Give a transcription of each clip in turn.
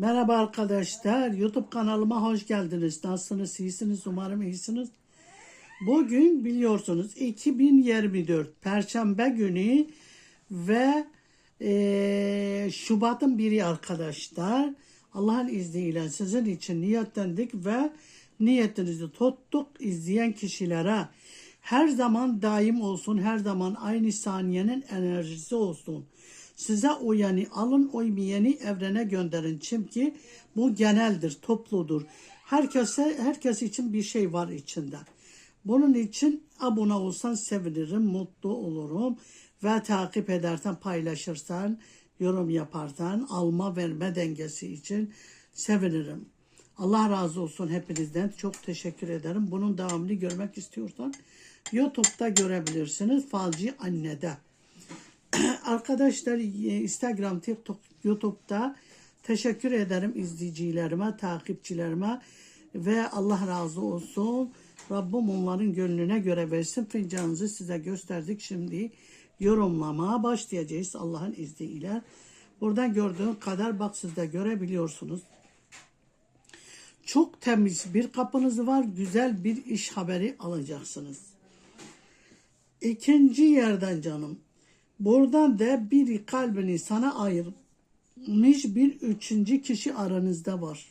Merhaba arkadaşlar. YouTube kanalıma hoş geldiniz. Nasılsınız? İyisiniz? Umarım iyisiniz. Bugün biliyorsunuz 2024 Perşembe günü ve eee, Şubat'ın biri arkadaşlar. Allah'ın izniyle sizin için niyetlendik ve niyetinizi tuttuk izleyen kişilere. Her zaman daim olsun, her zaman aynı saniyenin enerjisi olsun. Size uyanı alın, uymayanı evrene gönderin. Çünkü bu geneldir, topludur. Herkese, herkes için bir şey var içinde. Bunun için abone olsan sevinirim, mutlu olurum. Ve takip edersen, paylaşırsan, yorum yaparsan, alma verme dengesi için sevinirim. Allah razı olsun hepinizden. Çok teşekkür ederim. Bunun devamını görmek istiyorsan YouTube'da görebilirsiniz. Falcı Anne'de. Arkadaşlar e, Instagram, TikTok, YouTube'da teşekkür ederim izleyicilerime, takipçilerime ve Allah razı olsun. Rabbim onların gönlüne göre versin. Fincanınızı size gösterdik. Şimdi yorumlamaya başlayacağız Allah'ın izniyle. Buradan gördüğüm kadar bak siz de görebiliyorsunuz. Çok temiz bir kapınız var. Güzel bir iş haberi alacaksınız. İkinci yerden canım. Buradan da bir kalbini sana ayırmış bir üçüncü kişi aranızda var.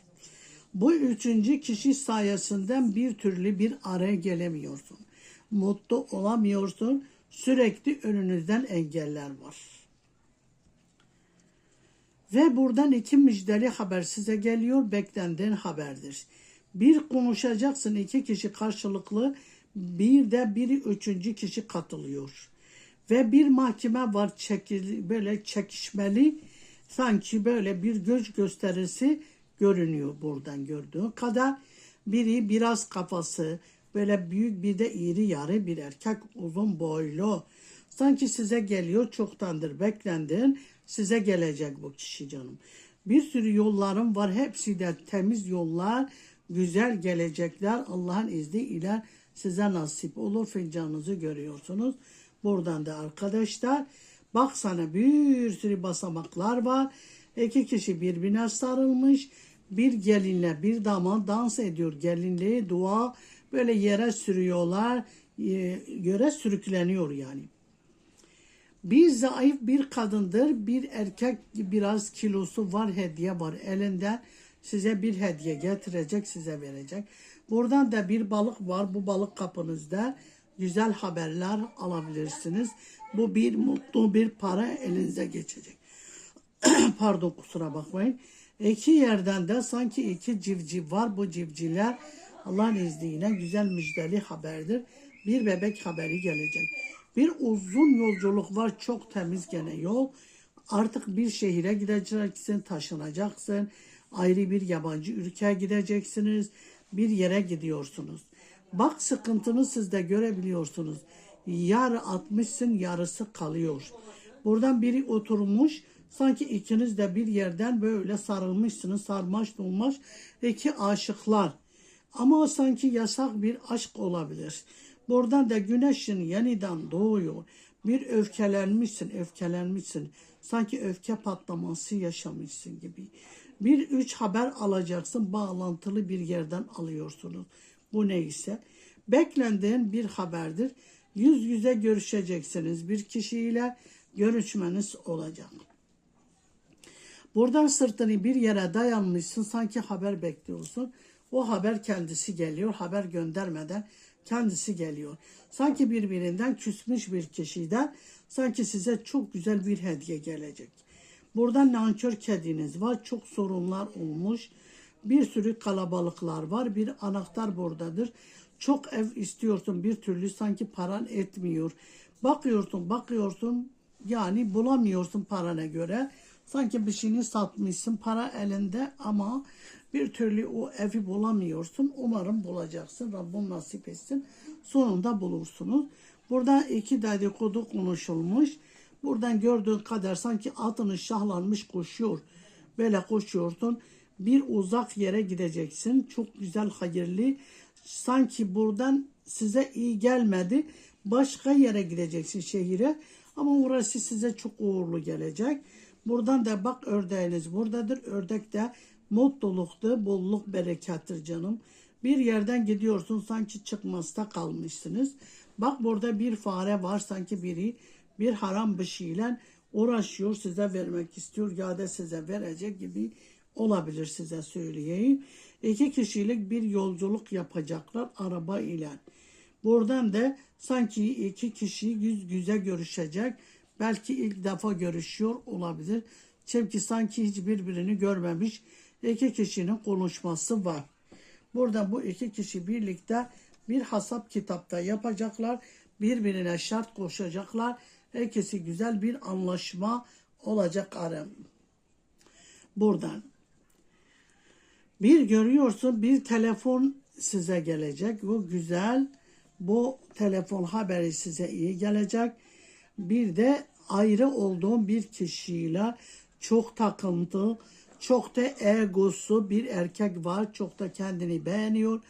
Bu üçüncü kişi sayesinden bir türlü bir araya gelemiyorsun. Mutlu olamıyorsun. Sürekli önünüzden engeller var. Ve buradan iki müjdeli haber size geliyor. Beklendiğin haberdir. Bir konuşacaksın iki kişi karşılıklı. Bir de biri üçüncü kişi katılıyor. Ve bir mahkeme var çekil, böyle çekişmeli. Sanki böyle bir göz gösterisi görünüyor buradan gördüğün kadar. Biri biraz kafası böyle büyük bir de iri yarı bir erkek uzun boylu. Sanki size geliyor çoktandır beklendin. Size gelecek bu kişi canım. Bir sürü yollarım var. Hepsi de temiz yollar. Güzel gelecekler. Allah'ın izniyle size nasip olur. Fincanınızı görüyorsunuz. Buradan da arkadaşlar bak sana bir sürü basamaklar var. İki kişi birbirine sarılmış. Bir gelinle bir damat dans ediyor. Gelinliği dua böyle yere sürüyorlar. e, Yere sürükleniyor yani. Bir zayıf bir kadındır. Bir erkek biraz kilosu var hediye var elinde. Size bir hediye getirecek size verecek. Buradan da bir balık var. Bu balık kapınızda güzel haberler alabilirsiniz. Bu bir mutlu bir para elinize geçecek. Pardon kusura bakmayın. İki yerden de sanki iki civciv var. Bu civcivler Allah'ın izniyle güzel müjdeli haberdir. Bir bebek haberi gelecek. Bir uzun yolculuk var. Çok temiz gene yol. Artık bir şehire gideceksin, taşınacaksın. Ayrı bir yabancı ülkeye gideceksiniz. Bir yere gidiyorsunuz. Bak sıkıntını siz de görebiliyorsunuz. Yarı atmışsın yarısı kalıyor. Buradan biri oturmuş sanki ikiniz de bir yerden böyle sarılmışsınız sarmaş dolmaş iki aşıklar. Ama sanki yasak bir aşk olabilir. Buradan da güneşin yeniden doğuyor. Bir öfkelenmişsin, öfkelenmişsin. Sanki öfke patlaması yaşamışsın gibi. Bir üç haber alacaksın, bağlantılı bir yerden alıyorsunuz. Bu neyse. Beklendiğin bir haberdir. Yüz yüze görüşeceksiniz. Bir kişiyle görüşmeniz olacak. Buradan sırtını bir yere dayanmışsın sanki haber bekliyorsun. O haber kendisi geliyor. Haber göndermeden kendisi geliyor. Sanki birbirinden küsmüş bir kişiden sanki size çok güzel bir hediye gelecek. Buradan nankör kediniz var. Çok sorunlar olmuş. Bir sürü kalabalıklar var. Bir anahtar buradadır. Çok ev istiyorsun bir türlü sanki paran etmiyor. Bakıyorsun bakıyorsun yani bulamıyorsun parana göre. Sanki bir şeyini satmışsın para elinde ama bir türlü o evi bulamıyorsun. Umarım bulacaksın. Rabbim nasip etsin. Sonunda bulursunuz. Burada iki dedikodu konuşulmuş. Buradan gördüğün kadar sanki atını şahlanmış koşuyor. Böyle koşuyorsun. Bir uzak yere gideceksin. Çok güzel, hayırlı. Sanki buradan size iyi gelmedi. Başka yere gideceksin şehire. Ama orası size çok uğurlu gelecek. Buradan da bak ördeğiniz buradadır. Ördek de mutluluktu, bolluk, berekettir canım. Bir yerden gidiyorsun sanki çıkmazda kalmışsınız. Bak burada bir fare var sanki biri bir haram bir şeyle uğraşıyor size vermek istiyor ya da size verecek gibi olabilir size söyleyeyim. İki kişilik bir yolculuk yapacaklar araba ile. Buradan da sanki iki kişi yüz yüze görüşecek. Belki ilk defa görüşüyor olabilir. Çünkü sanki hiç birbirini görmemiş iki kişinin konuşması var. Burada bu iki kişi birlikte bir hasap kitapta yapacaklar. Birbirine şart koşacaklar. İkisi güzel bir anlaşma olacak arım. Buradan. Bir görüyorsun bir telefon size gelecek. Bu güzel. Bu telefon haberi size iyi gelecek. Bir de ayrı olduğum bir kişiyle çok takıntı, çok da egosu bir erkek var. Çok da kendini beğeniyor.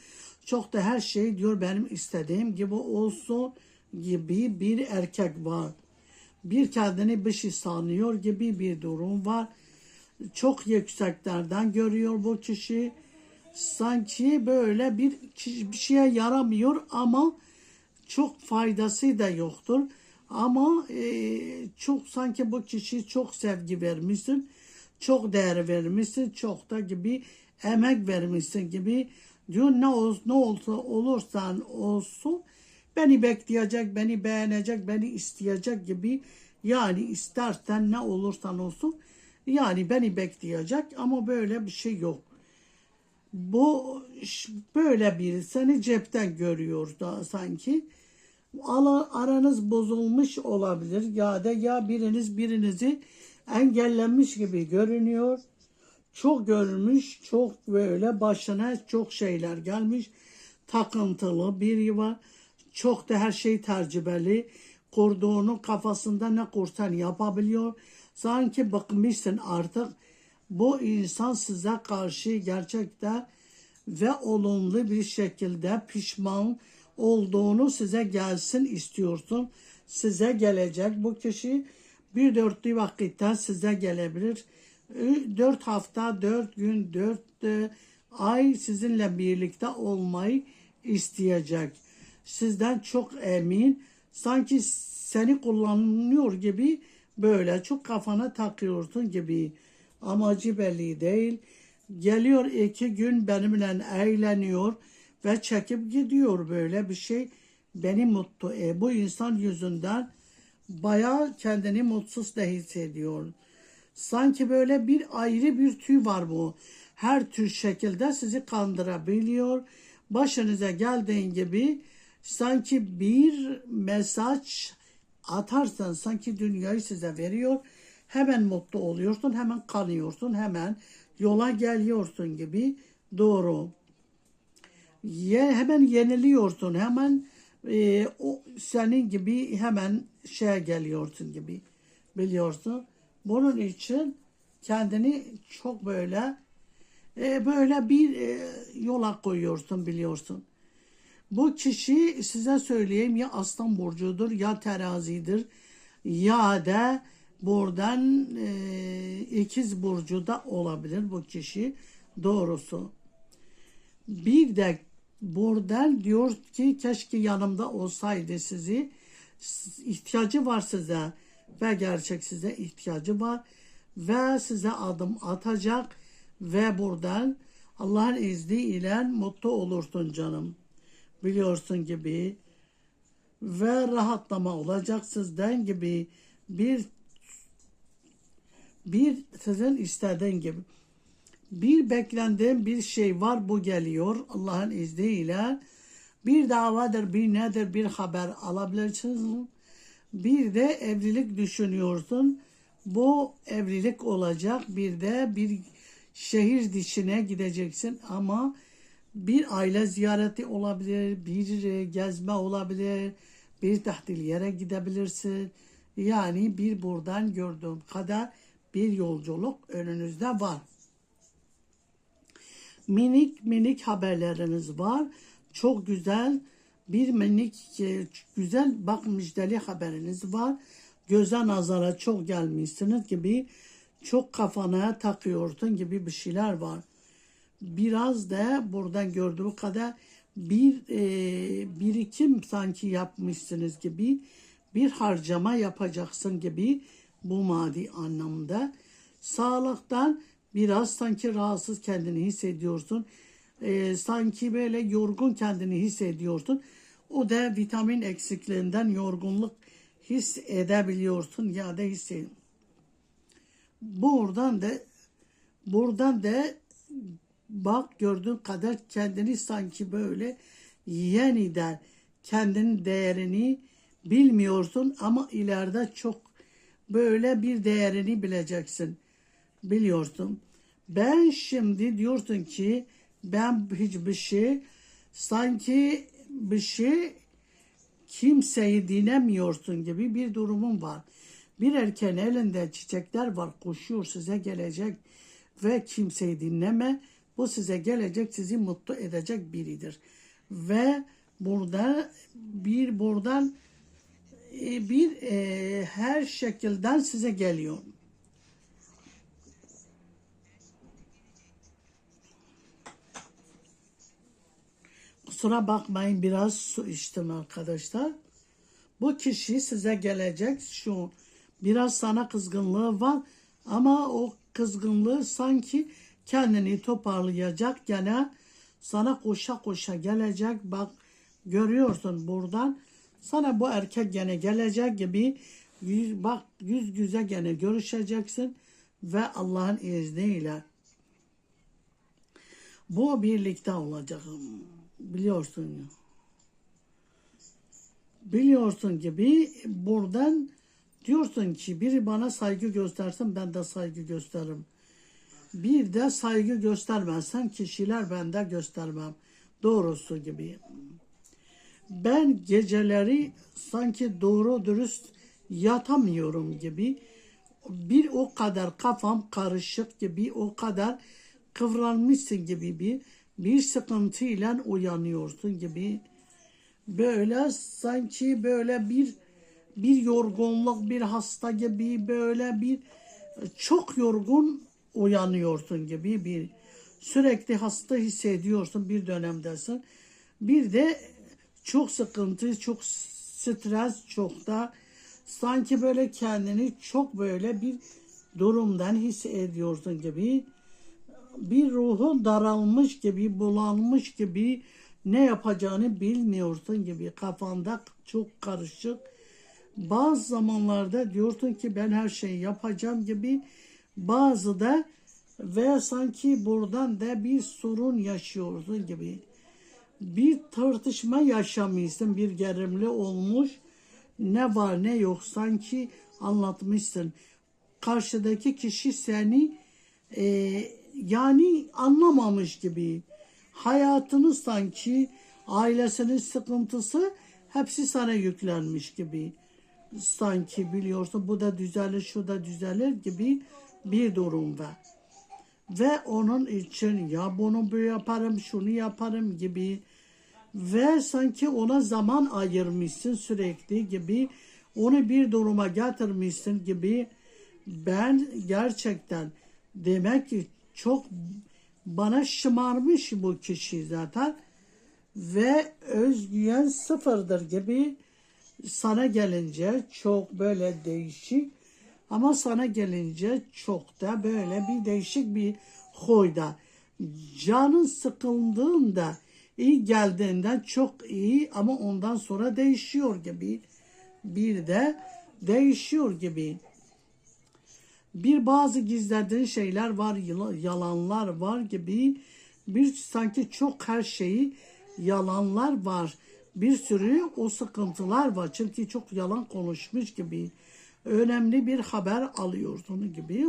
Çok da her şey diyor benim istediğim gibi olsun gibi bir erkek var. Bir kendini bir şey sanıyor gibi bir durum var. Çok yükseklerden görüyor bu kişi. Sanki böyle bir, bir şeye yaramıyor ama çok faydası da yoktur. Ama e, çok sanki bu kişi çok sevgi vermişsin, çok değer vermişsin, çok da gibi emek vermişsin gibi diyor ne ol, ne olsa olursan olsun beni bekleyecek, beni beğenecek, beni isteyecek gibi yani istersen ne olursan olsun yani beni bekleyecek ama böyle bir şey yok. Bu böyle biri seni cepten görüyor da sanki aranız bozulmuş olabilir ya da ya biriniz birinizi engellenmiş gibi görünüyor. Çok görmüş, çok böyle başına çok şeyler gelmiş. Takıntılı biri var. Çok da her şey tercibeli. Kurduğunu kafasında ne kursan yapabiliyor. Sanki bıkmışsın artık. Bu insan size karşı gerçekten ve olumlu bir şekilde pişman olduğunu size gelsin istiyorsun. Size gelecek bu kişi bir dörtlü vakitte size gelebilir. Dört hafta, dört gün, dört e, ay sizinle birlikte olmayı isteyecek. Sizden çok emin. Sanki seni kullanıyor gibi böyle çok kafana takıyorsun gibi. Amacı belli değil. Geliyor iki gün benimle eğleniyor ve çekip gidiyor böyle bir şey beni mutlu. E, bu insan yüzünden bayağı kendini mutsuz da hissediyor. Sanki böyle bir ayrı bir tüy var bu. Her tür şekilde sizi kandırabiliyor. Başınıza geldiğin gibi sanki bir mesaj atarsan sanki dünyayı size veriyor. Hemen mutlu oluyorsun, hemen kanıyorsun, hemen yola geliyorsun gibi doğru ye, hemen yeniliyorsun. Hemen e, o senin gibi hemen şeye geliyorsun gibi biliyorsun. Bunun için kendini çok böyle e, böyle bir e, yola koyuyorsun biliyorsun. Bu kişi size söyleyeyim ya aslan burcudur ya terazidir ya da buradan e, ikiz burcu da olabilir bu kişi doğrusu. Bir de Buradan diyor ki keşke yanımda olsaydı sizi. ihtiyacı var size ve gerçek size ihtiyacı var ve size adım atacak ve buradan Allah'ın izniyle mutlu olursun canım. Biliyorsun gibi ve rahatlama olacak sizden gibi bir bir sizin istediğin gibi bir beklendiğim bir şey var bu geliyor Allah'ın izniyle. Bir davadır, bir nedir, bir haber alabilirsiniz. Bir de evlilik düşünüyorsun. Bu evlilik olacak. Bir de bir şehir dışına gideceksin ama bir aile ziyareti olabilir, bir gezme olabilir, bir tatil yere gidebilirsin. Yani bir buradan gördüğüm kadar bir yolculuk önünüzde var minik minik haberleriniz var. Çok güzel bir minik e, güzel bak müjdeli haberiniz var. Göze nazara çok gelmişsiniz gibi çok kafana takıyorsun gibi bir şeyler var. Biraz da buradan gördüğü kadar bir e, birikim sanki yapmışsınız gibi bir harcama yapacaksın gibi bu maddi anlamda. Sağlıktan biraz sanki rahatsız kendini hissediyorsun. E, sanki böyle yorgun kendini hissediyorsun. O da vitamin eksikliğinden yorgunluk hissedebiliyorsun ya da hissediyorsun. Buradan da buradan da bak gördüğün kadar kendini sanki böyle yeniden kendinin değerini bilmiyorsun ama ileride çok böyle bir değerini bileceksin. Biliyorsun. Ben şimdi diyorsun ki ben hiçbir şey sanki bir şey kimseyi dinlemiyorsun gibi bir durumun var. Bir erkeğin elinde çiçekler var koşuyor size gelecek ve kimseyi dinleme. Bu size gelecek sizi mutlu edecek biridir. Ve burada bir buradan e, bir e, her şekilden size geliyor. Kusura bakmayın biraz su içtim arkadaşlar. Bu kişi size gelecek şu biraz sana kızgınlığı var ama o kızgınlığı sanki kendini toparlayacak gene sana koşa koşa gelecek bak görüyorsun buradan sana bu erkek gene gelecek gibi yüz, bak yüz yüze gene görüşeceksin ve Allah'ın izniyle bu birlikte olacak biliyorsun. Biliyorsun gibi buradan diyorsun ki biri bana saygı göstersin ben de saygı gösteririm. Bir de saygı göstermezsen kişiler ben de göstermem. Doğrusu gibi. Ben geceleri sanki doğru dürüst yatamıyorum gibi. Bir o kadar kafam karışık gibi, o kadar kıvranmışsın gibi bir bir sıkıntıyla uyanıyorsun gibi. Böyle sanki böyle bir bir yorgunluk, bir hasta gibi böyle bir çok yorgun uyanıyorsun gibi bir sürekli hasta hissediyorsun bir dönemdesin. Bir de çok sıkıntı, çok stres, çok da sanki böyle kendini çok böyle bir durumdan hissediyorsun gibi bir ruhun daralmış gibi, bulanmış gibi ne yapacağını bilmiyorsun gibi kafanda çok karışık. Bazı zamanlarda diyorsun ki ben her şeyi yapacağım gibi bazı da ve sanki buradan da bir sorun yaşıyorsun gibi. Bir tartışma yaşamışsın, bir gerimli olmuş. Ne var ne yok sanki anlatmışsın. Karşıdaki kişi seni e, yani anlamamış gibi. Hayatını sanki ailesinin sıkıntısı hepsi sana yüklenmiş gibi. Sanki biliyorsun bu da düzelir, şu da düzelir gibi bir durum var. Ve onun için ya bunu böyle yaparım, şunu yaparım gibi ve sanki ona zaman ayırmışsın sürekli gibi onu bir duruma getirmişsin gibi ben gerçekten demek ki çok bana şımarmış bu kişi zaten ve özgüven sıfırdır gibi sana gelince çok böyle değişik ama sana gelince çok da böyle bir değişik bir huyda. Canın sıkıldığında iyi geldiğinden çok iyi ama ondan sonra değişiyor gibi. Bir de değişiyor gibi. Bir bazı gizlediğin şeyler var, yalanlar var gibi. Bir sanki çok her şeyi yalanlar var. Bir sürü o sıkıntılar var. Çünkü çok yalan konuşmuş gibi önemli bir haber alıyorsun gibi.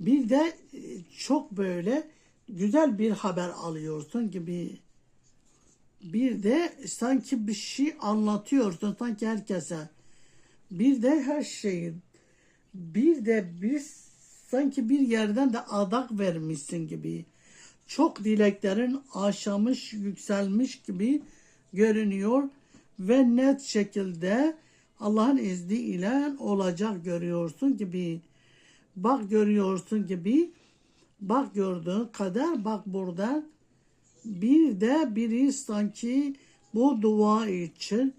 Bir de e, çok böyle güzel bir haber alıyorsun gibi. Bir de sanki bir şey anlatıyorsun sanki herkese. Bir de her şeyin. Bir de bir sanki bir yerden de adak vermişsin gibi. Çok dileklerin aşamış, yükselmiş gibi görünüyor ve net şekilde Allah'ın izniyle olacak görüyorsun gibi Bak görüyorsun gibi bak gördüğün kadar bak burada bir de biri sanki bu dua için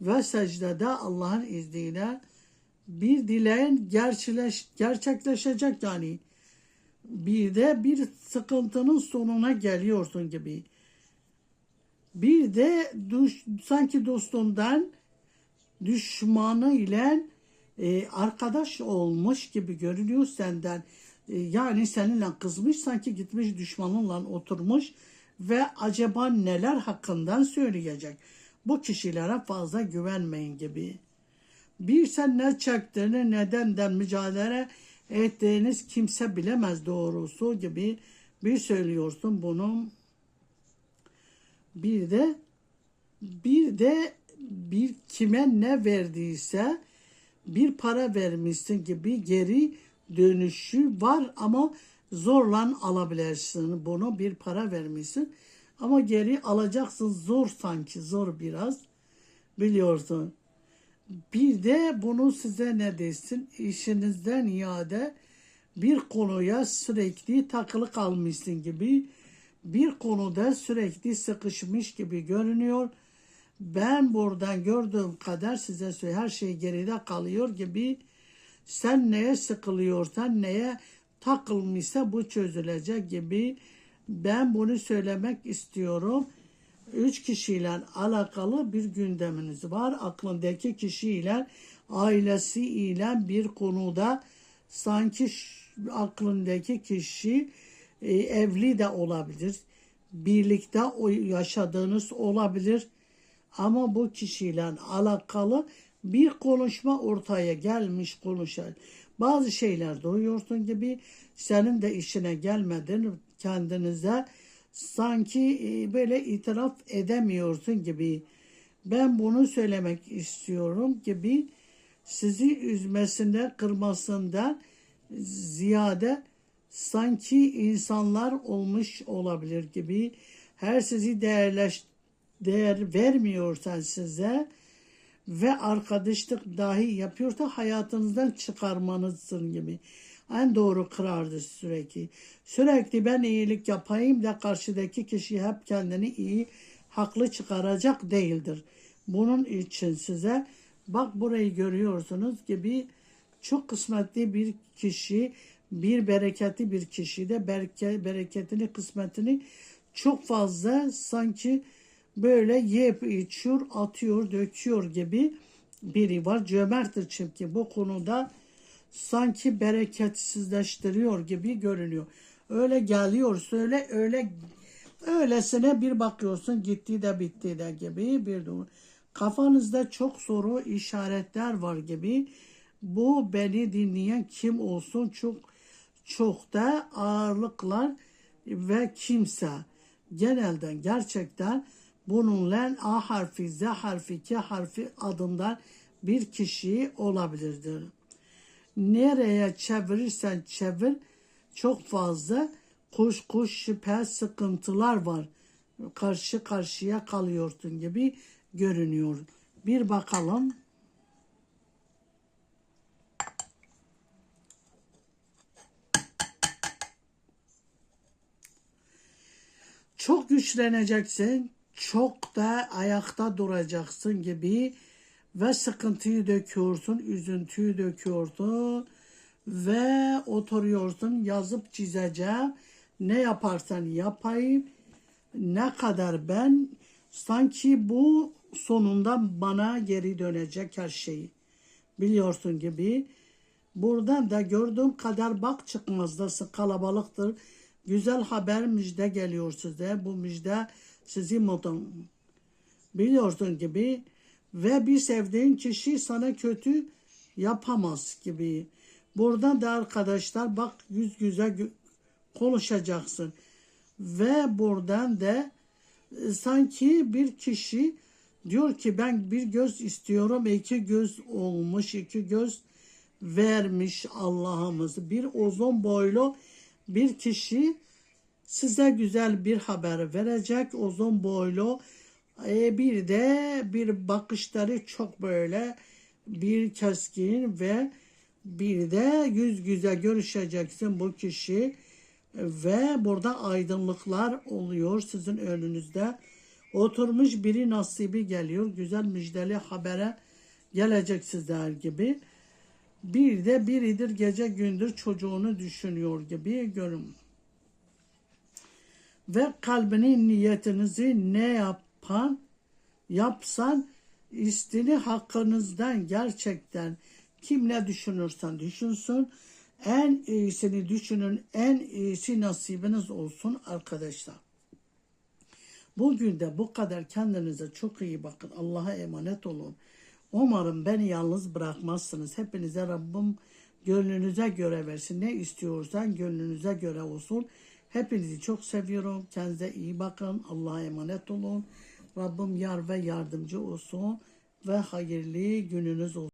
ve secdede Allah'ın izniyle bir dileğin gerçeleş, gerçekleşecek yani. Bir de bir sıkıntının sonuna geliyorsun gibi. Bir de düş, sanki dostundan düşmanı ile e, arkadaş olmuş gibi görünüyor senden. E, yani seninle kızmış sanki gitmiş düşmanınla oturmuş ve acaba neler hakkından söyleyecek. Bu kişilere fazla güvenmeyin gibi. Bir sen ne çektiğini nedenden mücadele ettiğiniz kimse bilemez doğrusu gibi bir söylüyorsun bunu. Bir de bir de bir kime ne verdiyse bir para vermişsin gibi geri dönüşü var ama zorla alabilirsin bunu bir para vermişsin ama geri alacaksın zor sanki zor biraz biliyorsun. Bir de bunu size ne desin işinizden iade bir konuya sürekli takılı kalmışsın gibi bir konuda sürekli sıkışmış gibi görünüyor. Ben buradan gördüğüm kadar size söyle her şey geride kalıyor gibi sen neye sıkılıyorsan neye takılmışsa bu çözülecek gibi ben bunu söylemek istiyorum. Üç kişiyle alakalı bir gündeminiz var. Aklındaki kişiyle ailesiyle bir konuda sanki aklındaki kişi e, evli de olabilir. Birlikte yaşadığınız olabilir. Ama bu kişiyle alakalı bir konuşma ortaya gelmiş konuşan. Bazı şeyler duyuyorsun gibi senin de işine gelmedin kendinize sanki e, böyle itiraf edemiyorsun gibi. Ben bunu söylemek istiyorum gibi sizi üzmesinde, kırmasında ziyade sanki insanlar olmuş olabilir gibi. Her sizi değerleş, değer vermiyorsa size ve arkadaşlık dahi yapıyorsa hayatınızdan çıkarmanızsın gibi. En doğru karardır sürekli. Sürekli ben iyilik yapayım da karşıdaki kişi hep kendini iyi, haklı çıkaracak değildir. Bunun için size bak burayı görüyorsunuz gibi çok kısmetli bir kişi, bir bereketli bir kişi de bereke, bereketini, kısmetini çok fazla sanki böyle yiyip içiyor, atıyor, döküyor gibi biri var. Cömerttir çünkü bu konuda sanki bereketsizleştiriyor gibi görünüyor. Öyle geliyor söyle öyle öylesine bir bakıyorsun gitti de bitti de gibi bir durum. Kafanızda çok soru işaretler var gibi. Bu beni dinleyen kim olsun çok çok da ağırlıklar ve kimse genelden gerçekten bununla A harfi, Z harfi, K harfi adından bir kişi olabilirdir. Nereye çevirirsen çevir çok fazla kuş kuş şüphe sıkıntılar var. Karşı karşıya kalıyorsun gibi görünüyor. Bir bakalım. Çok güçleneceksin, çok da ayakta duracaksın gibi ve sıkıntıyı döküyorsun, üzüntüyü döküyorsun ve oturuyorsun yazıp çizeceğim. Ne yaparsan yapayım. Ne kadar ben sanki bu sonunda bana geri dönecek her şeyi. Biliyorsun gibi. Buradan da gördüğüm kadar bak çıkmazdası kalabalıktır. Güzel haber müjde geliyor size. Bu müjde sizi mutlu. Biliyorsun gibi ve bir sevdiğin kişi sana kötü yapamaz gibi. Buradan da arkadaşlar bak yüz yüze konuşacaksın. Ve buradan da e, sanki bir kişi diyor ki ben bir göz istiyorum iki göz olmuş iki göz vermiş Allah'ımız. Bir uzun boylu bir kişi size güzel bir haber verecek uzun boylu e, bir de bir bakışları çok böyle bir keskin ve Bir de yüz yüze görüşeceksin bu kişi ve burada aydınlıklar oluyor sizin önünüzde. Oturmuş biri nasibi geliyor. Güzel müjdeli habere gelecek sizler gibi. Bir de biridir gece gündür çocuğunu düşünüyor gibi görün. Ve kalbinin niyetinizi ne yapan yapsan istini hakkınızdan gerçekten kim ne düşünürsen düşünsün en iyisini düşünün en iyisi nasibiniz olsun arkadaşlar. Bugün de bu kadar kendinize çok iyi bakın. Allah'a emanet olun. Umarım beni yalnız bırakmazsınız. Hepinize Rabbim gönlünüze göre versin. Ne istiyorsan gönlünüze göre olsun. Hepinizi çok seviyorum. Kendinize iyi bakın. Allah'a emanet olun. Rabbim yar ve yardımcı olsun ve hayırlı gününüz olsun.